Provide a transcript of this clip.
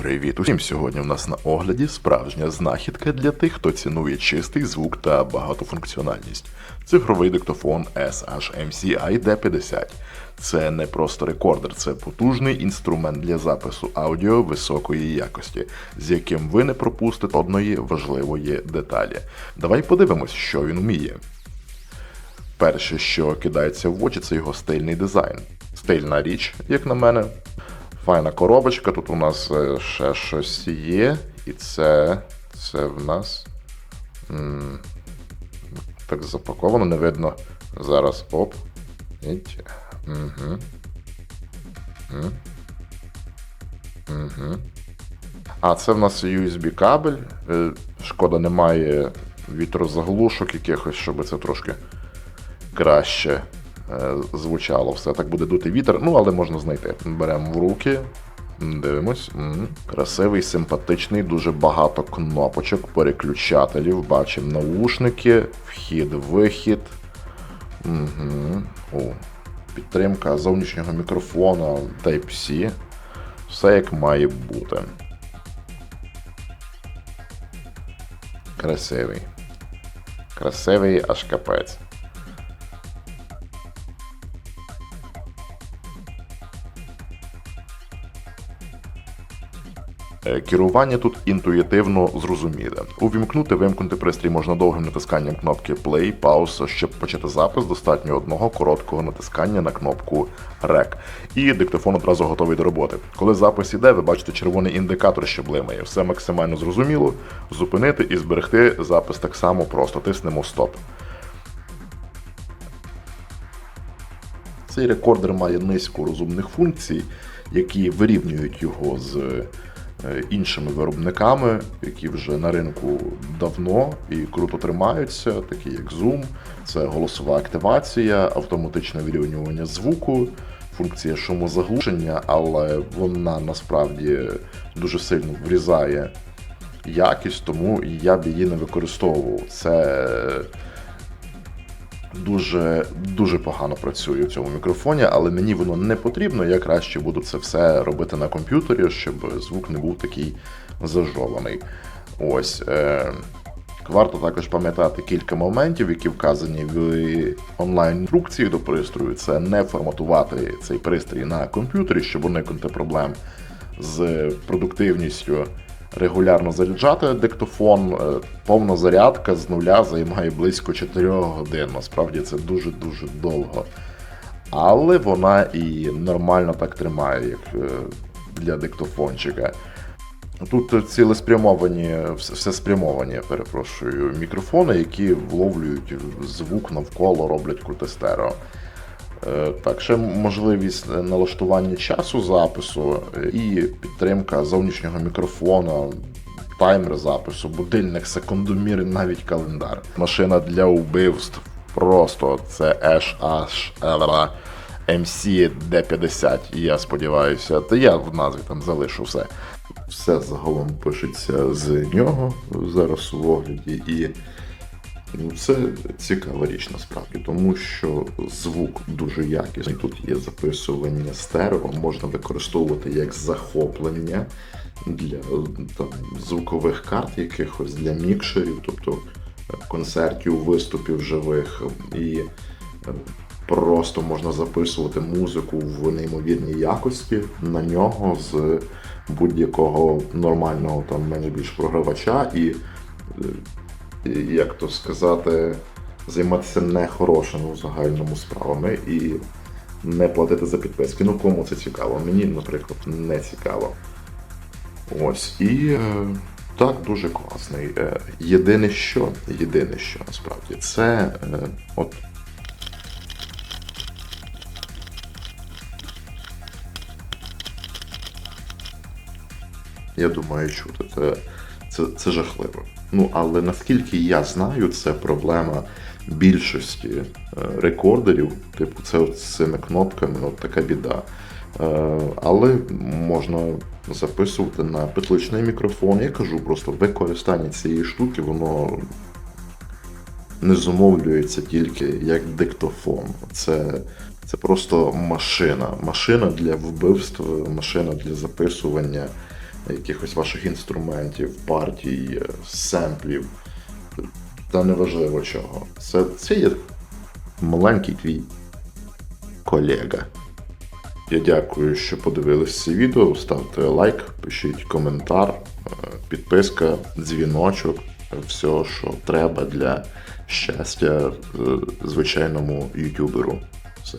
Привіт усім! Сьогодні у нас на огляді справжня знахідка для тих, хто цінує чистий звук та багатофункціональність. Цифровий диктофон SHMC ID50. Це не просто рекордер, це потужний інструмент для запису аудіо високої якості, з яким ви не пропустите одної важливої деталі. Давай подивимось, що він вміє. Перше, що кидається в очі, це його стильний дизайн. Стильна річ, як на мене. Файна коробочка, тут у нас е, ще щось є. І це. Це в нас. м, Так запаковано, не видно. Зараз оп. Угу. Угу. А, це в нас USB кабель. Е, Шкода, немає вітрозаглушок якихось, щоб це трошки краще звучало. Все так буде дути вітер, ну але можна знайти. Беремо в руки, м, дивимось. М, Красивий, симпатичний, дуже багато кнопочок, переключателів. Бачимо наушники, вхід, вихід. Угу. Підтримка зовнішнього мікрофона Type-C. Все як має бути. Красивий. Красивий аж капець. Керування тут інтуїтивно зрозуміле. Увімкнути, вимкнути пристрій можна довгим натисканням кнопки Play, Pause. Щоб почати запис, достатньо одного короткого натискання на кнопку REC. І диктофон одразу готовий до роботи. Коли запис іде, ви бачите червоний індикатор, що блимає. Все максимально зрозуміло. Зупинити і зберегти запис так само просто. Тиснемо стоп. Цей рекордер має низку розумних функцій, які вирівнюють його з е, іншими виробниками, які вже на ринку давно і круто тримаються, такі як Zoom, це голосова активація, автоматичне вирівнювання звуку, функція шумозаглушення, але вона насправді дуже сильно врізає якість, тому я б її не використовував. Це дуже дуже погано працює в цьому мікрофоні, але мені воно не потрібно. Я краще буду це все робити на комп'ютері, щоб звук не був такий зажований. Ось. Е- Варто також пам'ятати кілька моментів, які вказані в онлайн-інструкції до пристрою. Це не форматувати цей пристрій на комп'ютері, щоб уникнути проблем з продуктивністю регулярно заряджати диктофон. Е, Повна зарядка з нуля займає близько 4 годин. Насправді це дуже-дуже довго. Але вона і нормально так тримає, як е, для диктофончика. Тут цілеспрямовані, все спрямовані, перепрошую, мікрофони, які вловлюють звук навколо, роблять круте стерео. Е, Так, ще можливість налаштування часу запису е, і підтримка зовнішнього мікрофона, таймер запису, будильник, секундомір навіть календар. Машина для вбивств. Просто це H MC D50. І я сподіваюся, та я в назві там залишу все. Все загалом пишеться з нього зараз у огляді. І Це цікава річ насправді, тому що звук дуже якісний. Тут є записування стерео, можна використовувати як захоплення для там, звукових карт якихось для мікшерів, тобто е, концертів, виступів живих, і е, просто можна записувати музику в неймовірній якості на нього з будь-якого нормального там менш-більш програвача і. Як то сказати, займатися нехорошими у загальному справами і не платити за підписки. Ну, кому це цікаво? Мені, наприклад, не цікаво. Ось. І е, так, дуже класний. Е, єдине що, єдине що насправді, це е, от. Я думаю, чути. Це, це, це жахливо. Ну, але наскільки я знаю, це проблема більшості е, рекордерів. Типу, це цими кнопками, от така біда. Е, але можна записувати на петличний мікрофон. Я кажу, просто використання цієї штуки, воно не зумовлюється тільки як диктофон. Це, це просто машина. Машина для вбивств, машина для записування якихось ваших інструментів, партій, е, семплів. Та неважливо чого. Це, це є маленький твій колега. Я дякую, що подивились це відео. Ставте лайк, пишіть коментар, е, підписка, дзвіночок, все, що треба для щастя е, звичайному ютуберу. Все.